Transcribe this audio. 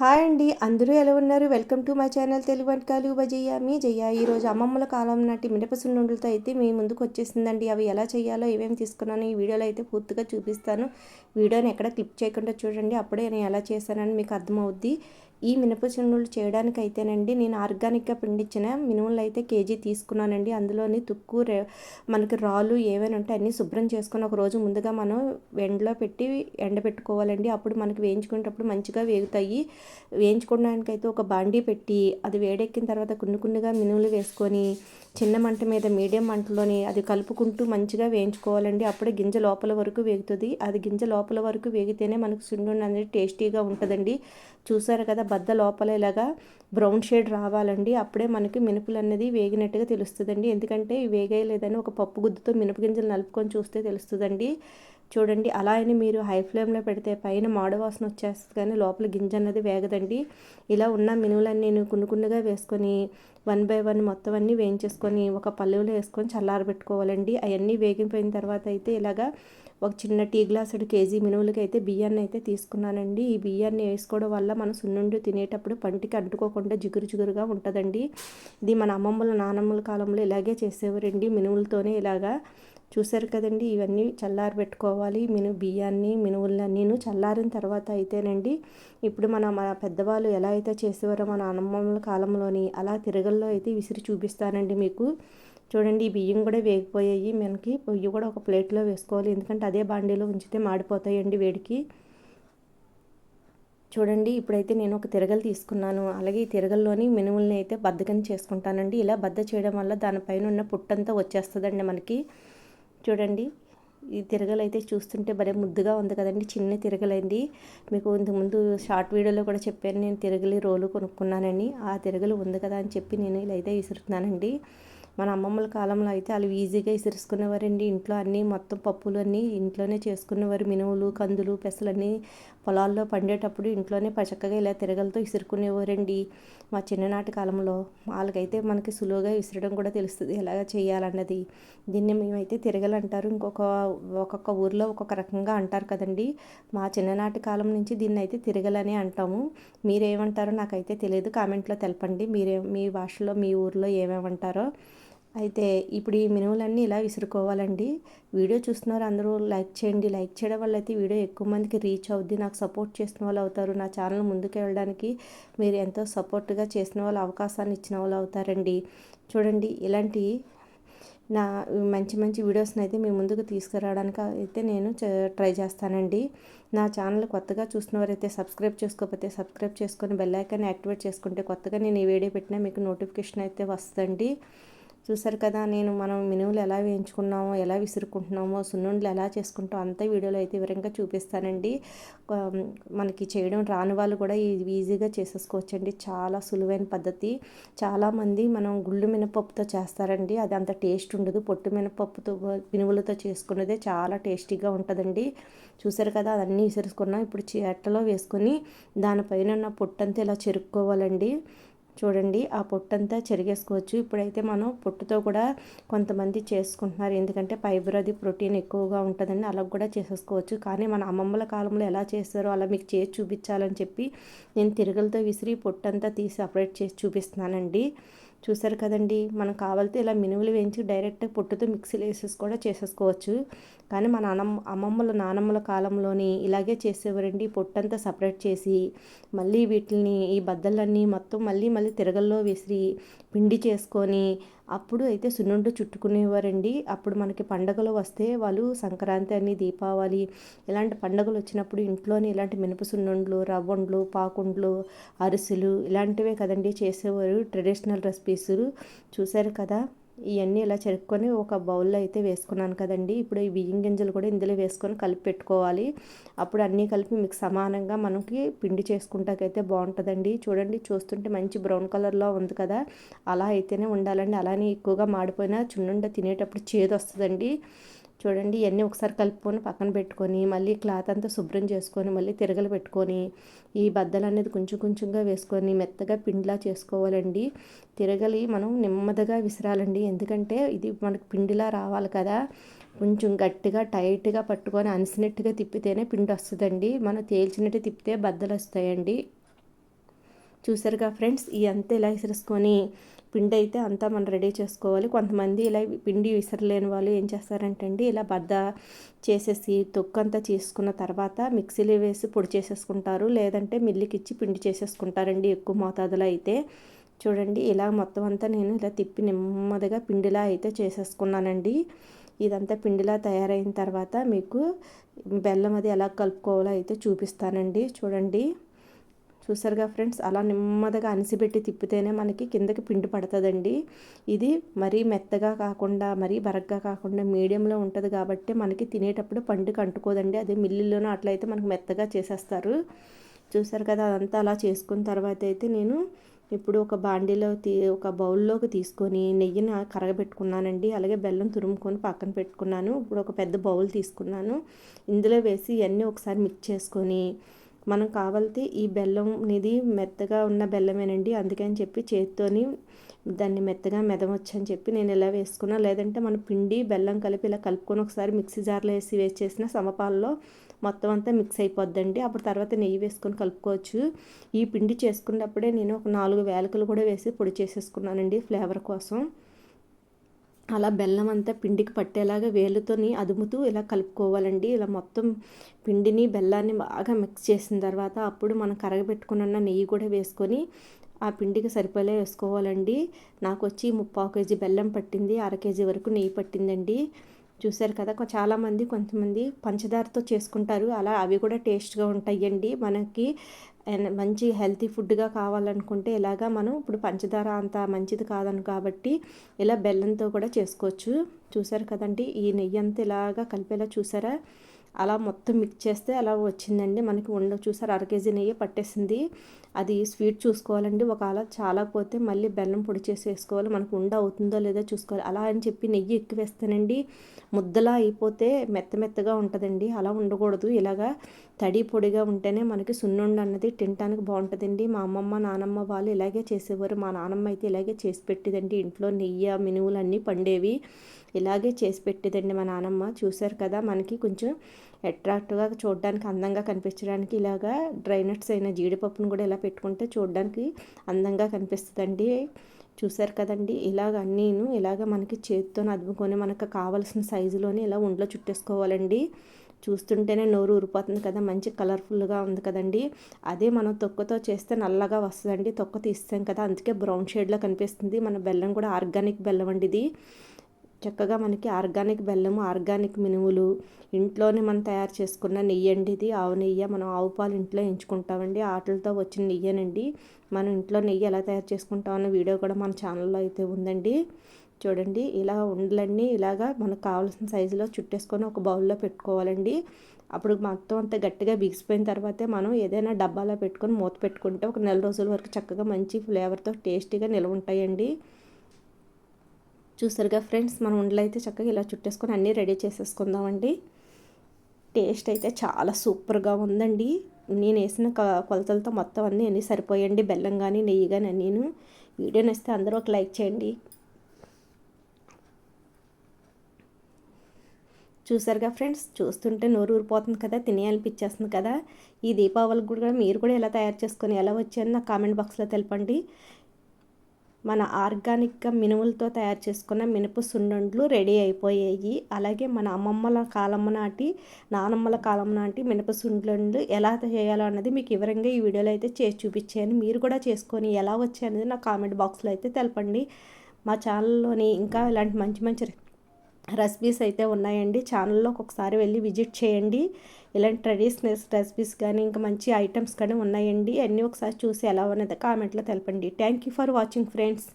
Hi అండి. అందరూ ఎలా ఉన్నారు? Welcome to my channel Telugu వంటకాలు బజయ్య మీ జయ ఈరోజు అమ్మమ్మల కాలం నాటి మినపసున్నుండలతో అయితే మీ ముందుకు వచ్చేసిందండి. అవి ఎలా చేయాలో ఏమేమి తీసుకున్నాను ఈ వీడియోలో అయితే పూర్తిగా చూపిస్తాను. వీడియోని ఎక్కడ క్లిప్ చేయకుండా చూడండి. అప్పుడే నేను ఎలా చేశానని మీకు అర్థమవుద్ది. ఈ మినప చేయడానికి చేయడానికైతేనండి నేను ఆర్గానిక్గా పండించిన మినుములు అయితే కేజీ తీసుకున్నానండి. అందులోని తుక్కు మనకి రాళ్ళు ఏవైనా ఉంటే అన్నీ శుభ్రం చేసుకొని ఒక రోజు ముందుగా మనం ఎండలో పెట్టి ఎండబెట్టుకోవాలండి. అప్పుడు మనకి వేయించుకునేటప్పుడు మంచిగా వేగుతాయి. వేయించుకోవడానికైతే ఒక బాండీ పెట్టి అది వేడెక్కిన తర్వాత కొన్ని కొన్నిగా మినుములు వేసుకొని చిన్న మంట మీద మీడియం మంటలోని అది కలుపుకుంటూ మంచిగా వేయించుకోవాలండి. అప్పుడే గింజ లోపల వరకు వేగుతుంది. అది గింజ లోపల వరకు వేగితేనే మనకు సున్నుండి అనేది టేస్టీగా ఉంటుందండి. చూసారు కదా బద్ద లోపల ఇలాగా బ్రౌన్ షేడ్ రావాలండి. అప్పుడే మనకి మినుపులు అనేది వేగినట్టుగా తెలుస్తుందండి. ఎందుకంటే వేగేయలేదని ఒక పప్పు గుద్దుతో మినప గింజలు నలుపుకొని చూస్తే తెలుస్తుందండి. చూడండి అలా అని మీరు హై ఫ్లేమ్లో పెడితే పైన మాడవాసన వచ్చేస్తుంది కానీ లోపల గింజ అన్నది వేగదండి. ఇలా ఉన్న మినువులన్నీ నేను కున్నుకున్నుగా వేసుకొని వన్ బై వన్ మొత్తం అన్నీ వేయించేసుకొని ఒక పల్లెలో వేసుకొని చల్లారబెట్టుకోవాలండి. అవన్నీ వేగిపోయిన తర్వాత అయితే ఇలాగా ఒక చిన్న టీ గ్లాసుడు కేజీ మినుములకి అయితే బియ్యాన్ని అయితే తీసుకున్నానండి. ఈ బియ్యాన్ని వేసుకోవడం వల్ల మన సున్నుండి తినేటప్పుడు పంటికి అంటుకోకుండా జిగురు జిగురుగా ఉంటుందండి. ఇది మన అమ్మమ్మల నానమ్మల కాలంలో ఇలాగే చేసేవారండి. మినువులతోనే ఇలాగా చూశారు కదండి. ఇవన్నీ చల్లారి పెట్టుకోవాలి. మిను బియ్యాన్ని మినువులన్నీను చల్లారిన తర్వాత అయితేనండి ఇప్పుడు మన మన పెద్దవాళ్ళు ఎలా అయితే చేసేవారో మన అమ్మమ్మల కాలంలోని అలా తిరగల్లో అయితే విసిరి చూపిస్తానండి మీకు. చూడండి ఈ బియ్యం కూడా వేగిపోయాయి. మనకి పొయ్యి కూడా ఒక ప్లేట్లో వేసుకోవాలి. ఎందుకంటే అదే బాండీలో ఉంచితే మాడిపోతాయండి వేడికి. చూడండి ఇప్పుడైతే నేను ఒక తిరగలు తీసుకున్నాను. అలాగే ఈ తిరగల్లోని మినుముల్ని అయితే బద్దకని చేసుకుంటానండి. ఇలా బద్ద చేయడం వల్ల దానిపైన ఉన్న పుట్టంతా వచ్చేస్తుందండి మనకి. చూడండి ఈ తిరగలు అయితే చూస్తుంటే భలే ముద్దుగా ఉంది కదండి. చిన్న తిరగలండి. మీకు ఇంతకుముందు షార్ట్ వీడియోలో కూడా చెప్పాను నేను తిరగలి రోలు కొనుక్కున్నానని. ఆ తిరగలు ఉంది కదా అని చెప్పి నేను ఇలా అయితే విసురుతున్నానండి. మన అమ్మమ్మల కాలంలో అయితే వాళ్ళు ఈజీగా ఇసురుసుకునేవారండి. ఇంట్లో అన్నీ మొత్తం పప్పులు అన్నీ ఇంట్లోనే చేసుకునేవారు. మినువులు కందులు పెసలన్నీ పొలాల్లో పండేటప్పుడు ఇంట్లోనే పచక్కగా ఇలా తిరగలతో ఇసురుకునేవారండి. మా చిన్ననాటి కాలంలో వాళ్ళకైతే మనకి సులువుగా విసరడం కూడా తెలుస్తుంది ఎలాగ చేయాలన్నది. దీన్ని మేమైతే తిరగలంటారు. ఇంకొక ఒక్కొక్క ఊర్లో ఒక్కొక్క రకంగా అంటారు కదండి. మా చిన్ననాటి కాలం నుంచి దీన్ని అయితే తిరగలని అంటాము. మీరేమంటారో నాకైతే తెలియదు. కామెంట్లో తెలపండి. మీరే మీ భాషలో మీ ఊర్లో ఏమేమంటారో. అయితే ఇప్పుడు ఈ మినువులన్నీ ఇలా విసురుకోవాలండి? వీడియో చూస్తున్నారు అందరూ లైక్ చేయండి. లైక్ చేయడం వల్ల అయితే వీడియో ఎక్కువ మందికి రీచ్ అవుద్ది. నాకు సపోర్ట్ చేసిన వాళ్ళు అవుతారు. నా ఛానల్ ముందుకు వెళ్ళడానికి మీరు ఎంతో సపోర్ట్గా చేసిన వాళ్ళు అవకాశాన్ని ఇచ్చిన వాళ్ళు అవుతారండి. చూడండి ఇలాంటి నా మంచి మంచి వీడియోస్ని అయితే మీ ముందుకు తీసుకురావడానికి అయితే నేను ట్రై చేస్తానండి. నా ఛానల్ కొత్తగా చూసిన వారైతే సబ్స్క్రైబ్ చేసుకోకపోతే సబ్స్క్రైబ్ చేసుకొని బెల్ ఐకాన్ యాక్టివేట్ చేసుకుంటే కొత్తగా నేను ఈ వీడియో పెట్టినా మీకు నోటిఫికేషన్ అయితే వస్తుందండి. చూసారు కదా నేను మనం మినువులు ఎలా వేయించుకున్నామో ఎలా విసురుకుంటున్నామో సున్నుండలు ఎలా చేసుకుంటామో అంత వీడియోలో అయితే వివరంగా చూపిస్తానండి. మనకి చేయడం రాని వాళ్ళు కూడా ఈజీగా చేసేసుకోవచ్చండి. చాలా సులువైన పద్ధతి. చాలామంది మనం గుళ్ళు మినపప్పుతో చేస్తారండి. అది అంత టేస్ట్ ఉండదు. పొట్టు మినపప్పుతో మినువులతో చేసుకున్నదే చాలా టేస్టీగా ఉంటుందండి. చూసారు కదా అవన్నీ విసురుకున్నాం ఇప్పుడు చేటలో వేసుకొని దానిపైన ఉన్న పొట్టంతా ఇలా చెరుక్కోవాలండి. చూడండి ఆ పొట్టంతా చెరిగేసుకోవచ్చు. ఇప్పుడైతే మనం పొట్టుతో కూడా కొంతమంది చేసుకుంటున్నారు. ఎందుకంటే ఫైబర్ అది ప్రోటీన్ ఎక్కువగా ఉంటుందని అలా కూడా చేసేసుకోవచ్చు. కానీ మన అమ్మమ్మల కాలంలో ఎలా చేస్తారో అలా మీకు చేసి చూపించాలని చెప్పి నేను తిరగలతో విసిరి పొట్టంతా తీసి సపరేట్ చేసి చూపిస్తున్నానండి. చూసారు కదండి మనం కావాలితే ఇలా మినుములు వేయించి డైరెక్ట్ పొట్టుతో మిక్సీలో వేసేసి కూడా చేసేసుకోవచ్చు. కానీ మన నానమ్మ అమ్మమ్మల నానమ్మల కాలంలోని ఇలాగే చేసేవారండి. పొట్టంతా సపరేట్ చేసి మళ్ళీ వీటిని ఈ బద్దలన్నీ మొత్తం మళ్ళీ మళ్ళీ తిరగల్లో విసిరి పిండి చేసుకొని అప్పుడు అయితే సున్నుండు చుట్టుకునేవారండి. అప్పుడు మనకి పండగలు వస్తే వాళ్ళు సంక్రాంతి అని దీపావళి ఇలాంటి పండగలు వచ్చినప్పుడు ఇంట్లోనే ఇలాంటి మినప సున్నుండ్లు రవ్వండ్లు పాకుండ్లు అరిసెలు ఇలాంటివే కదండి చేసేవారు. ట్రెడిషనల్ రెసిపీస్ చూశారు కదా. ఇవన్నీ ఇలా చెరుక్కొని ఒక బౌల్లో అయితే వేసుకున్నాను కదండి. ఇప్పుడు ఈ బియ్యం గింజలు కూడా ఇందులో వేసుకొని కలిపి పెట్టుకోవాలి. అప్పుడు అన్నీ కలిపి మీకు సమానంగా మనకి పిండి చేసుకుంటాకైతే బాగుంటుందండి. చూడండి చూస్తుంటే మంచి బ్రౌన్ కలర్లో ఉంది కదా. అలా అయితేనే ఉండాలండి. అలానే ఎక్కువగా మాడిపోయినా చున్నుండ తినేటప్పుడు చేదు వస్తుందండి చూడండి ఇవన్నీ ఒకసారి కలుపుకొని పక్కన పెట్టుకొని మళ్ళీ క్లాత్ అంతా శుభ్రం చేసుకొని మళ్ళీ తిరగలు పెట్టుకొని ఈ బద్దలు అనేది కొంచెం కొంచెంగా వేసుకొని మెత్తగా పిండిలా చేసుకోవాలండి. తిరగలి మనం నెమ్మదిగా విసిరాలండి. ఎందుకంటే ఇది మనకు పిండిలా రావాలి కదా. కొంచెం గట్టిగా టైట్గా పట్టుకొని అనిసినట్టుగా తిప్పితేనే పిండి వస్తుందండి. మనం తేల్చినట్టు తిప్పితే బద్దలు వస్తాయండి. చూసారుగా ఫ్రెండ్స్? ఈ అంతా ఇలా విసిరేసుకొని పిండి అయితే అంతా మనం రెడీ చేసుకోవాలి. కొంతమంది ఇలా పిండి విసరలేని వాళ్ళు ఏం చేస్తారంటే అండి ఇలా బద్ద చేసేసి తొక్కంతా చేసుకున్న తర్వాత మిక్సీలో వేసి పొడి చేసేసుకుంటారు. లేదంటే మిల్లికి ఇచ్చి పిండి చేసేసుకుంటారండి ఎక్కువ మోతాదులో అయితే. చూడండి ఇలా మొత్తం అంతా నేను ఇలా తిప్పి నెమ్మదిగా పిండిలా అయితే చేసేసుకున్నానండి. ఇదంతా పిండిలా తయారైన తర్వాత మీకు బెల్లం అది ఎలా కలుపుకోవాలో అయితే చూపిస్తానండి. చూడండి. చూసారుగా ఫ్రెండ్స్ అలా నెమ్మదిగా అనిసిపెట్టి తిప్పితేనే మనకి కిందకి పిండి పడుతుందండి. ఇది మరీ మెత్తగా కాకుండా మరీ బరగ్గా కాకుండా మీడియంలో ఉంటుంది కాబట్టి మనకి తినేటప్పుడు పండుగ అంటుకోదండి. అదే మిల్లుల్లోనూ అట్లయితే మనకు మెత్తగా చేసేస్తారు. చూసారు కదా అదంతా అలా చేసుకున్న తర్వాత అయితే నేను ఇప్పుడు ఒక బాండీలో తీ ఒక బౌల్లోకి తీసుకొని నెయ్యిని కరగబెట్టుకున్నానండి. అలాగే బెల్లం తురుముకొని పక్కన పెట్టుకున్నాను. ఇప్పుడు ఒక పెద్ద బౌల్ తీసుకున్నాను. ఇందులో వేసి ఇవన్నీ ఒకసారి మిక్స్ చేసుకొని మనం కావాలితే ఈ బెల్లం అనేది మెత్తగా ఉన్న బెల్లమేనండి. అందుకని చెప్పి చేతితోని దాన్ని మెత్తగా మెదవచ్చు అని చెప్పి నేను ఇలా వేసుకున్నా. లేదంటే మన పిండి బెల్లం కలిపి ఇలా కలుపుకొని ఒకసారి మిక్సీ జార్లో వేసి వేసి చేసిన సమపాల్లో మొత్తం అంతా మిక్స్ అయిపోద్దండి. అప్పుడు తర్వాత నెయ్యి వేసుకొని కలుపుకోవచ్చు. ఈ పిండి చేసుకున్నప్పుడే నేను ఒక నాలుగు వేలకలు కూడా వేసి పొడి చేసేసుకున్నానండి ఫ్లేవర్ కోసం. అలా బెల్లం అంతా పిండికి పట్టేలాగా వేలుతోని అదుముతూ ఇలా కలుపుకోవాలండి. ఇలా మొత్తం పిండిని బెల్లాన్ని బాగా మిక్స్ చేసిన తర్వాత అప్పుడు మనం కరగబెట్టుకున్న నెయ్యి కూడా వేసుకొని ఆ పిండికి సరిపోలే వేసుకోవాలండి. నాకు వచ్చి ముప్పావు కేజీ బెల్లం పట్టింది అర కేజీ వరకు నెయ్యి పట్టిందండి. చూశారు కదా చాలామంది కొంతమంది పంచదారతో చేసుకుంటారు. అలా అవి కూడా టేస్ట్గా ఉంటాయండి. మనకి మంచి హెల్తీ ఫుడ్గా కావాలనుకుంటే ఇలాగా మనం ఇప్పుడు పంచదార అంత మంచిది కాదను కాబట్టి ఇలా బెల్లంతో కూడా చేసుకోవచ్చు. చూసారు కదండి ఈ నెయ్యి అంతా ఇలాగా కలిపేలా చూసారా అలా మొత్తం మిక్స్ చేస్తే అలా వచ్చిందండి. మనకి ఉండ చూసారు అర కేజీ నెయ్యి పట్టేసింది. అది స్వీట్ చూసుకోవాలండి. ఒకవేళ చాలా పోతే మళ్ళీ బెల్లం పొడి చేసి వేసుకోవాలి మనకు ఉండ అవుతుందో లేదో చూసుకోవాలి. అలా అని చెప్పి నెయ్యి ఎక్కువ వేస్తానండి ముద్దలా అయిపోతే మెత్త మెత్తగా ఉంటుందండి. అలా ఉండకూడదు. ఇలాగా తడి పొడిగా ఉంటేనే మనకి సున్నుండ అన్నది తినటానికి బాగుంటుందండి. మా అమ్మమ్మ నానమ్మ వాళ్ళు ఇలాగే చేసేవారు. మా నానమ్మ అయితే ఇలాగే చేసి పెట్టిదండి. ఇంట్లో నెయ్యి మినువులు అన్నీ పండేవి. ఇలాగే చేసి పెట్టేదండి మా నానమ్మ. చూశారు కదా మనకి కొంచెం అట్రాక్టివ్గా చూడడానికి అందంగా కనిపించడానికి ఇలాగా డ్రై నట్స్ అయిన జీడిపప్పును కూడా ఇలా పెట్టుకుంటే చూడడానికి అందంగా కనిపిస్తుందండి. చూసారు కదండి? ఇలాగ అన్నీను ఇలాగ మనకి చేతితో అదుముకొని మనకు కావాల్సిన సైజులోనే ఇలా ఒంట్లో చుట్టేసుకోవాలండి. చూస్తుంటేనే నోరు ఊరిపోతుంది కదా? మంచి కలర్ఫుల్గా ఉంది కదండి? అదే మనం తొక్కతో చేస్తే నల్లగా వస్తుందండి. తొక్క తీస్తాం కదా? అందుకే బ్రౌన్ షేడ్లో కనిపిస్తుంది. మన బెల్లం కూడా ఆర్గానిక్ బెల్లం అండి ఇది. చక్కగా మనకి ఆర్గానిక్ బెల్లము ఆర్గానిక్ మినుములు ఇంట్లోనే మనం తయారు చేసుకున్న నెయ్యి అండి ఇది. ఆవు నెయ్యి మనం ఆవు పాలు ఇంట్లో ఎంచుకుంటామండి. ఆటలతో వచ్చిన నెయ్యేనండి. మనం ఇంట్లో నెయ్యి ఎలా తయారు చేసుకుంటామన్న వీడియో కూడా మన ఛానల్లో అయితే ఉందండి. చూడండి ఇలా ఉండలన్నీ ఇలాగా మనకు కావాల్సిన సైజులో చుట్టేసుకొని ఒక బౌల్లో పెట్టుకోవాలండి. అప్పుడు మొత్తం అంతా గట్టిగా బిగిసిపోయిన తర్వాతే మనం ఏదైనా డబ్బాలో పెట్టుకొని మూత పెట్టుకుంటే ఒక నెల రోజుల వరకు చక్కగా మంచి ఫ్లేవర్తో టేస్టీగా నిల్వ ఉంటాయండి. చూసారుగా ఫ్రెండ్స్ మనం ఉండలు అయితే చక్కగా ఇలా చుట్టేసుకొని అన్నీ రెడీ చేసేసుకుందామండి. టేస్ట్ అయితే చాలా సూపర్గా ఉందండి. నేను వేసిన కొలతలతో మొత్తం అన్నీ అన్నీ సరిపోయండి. బెల్లం కానీ నెయ్యి కానీ నేను వీడియో నచ్చితే అందరూ ఒక లైక్ చేయండి. చూసారుగా ఫ్రెండ్స్ చూస్తుంటే నోరు ఊరిపోతుంది కదా తినేయాలనిపించేస్తుంది కదా. ఈ దీపావళికి కూడా మీరు కూడా ఎలా తయారు చేసుకొని ఎలా వచ్చాయని నా కామెంట్ బాక్స్లో తెలపండి. మన ఆర్గానిక్గా మినుములతో తయారు చేసుకున్న మినప సున్నుండ్లు రెడీ అయిపోయాయి. అలాగే మన అమ్మమ్మల కాలం నాటి నానమ్మల కాలం నాటి మినప సున్నుండ్లు ఎలా చేయాలో అన్నది మీకు వివరంగా ఈ వీడియోలో అయితే చేసి చూపించాను. మీరు కూడా చేసుకొని ఎలా వచ్చాయనేది నా కామెంట్ బాక్స్లో అయితే తెలపండి. మా ఛానల్లోని ఇంకా ఇలాంటి మంచి మంచి రెసిపీస్ అయితే ఉన్నాయండి. ఛానల్లో ఒకసారి వెళ్ళి విజిట్ చేయండి. ఇలాంటి ట్రెడిషనల్ రెసిపీస్ కానీ ఇంకా మంచి ఐటమ్స్ కానీ ఉన్నాయండి. అన్నీ ఒకసారి చూసి ఎలా ఉన్నది కామెంట్లో తెలపండి. Thank you for watching friends.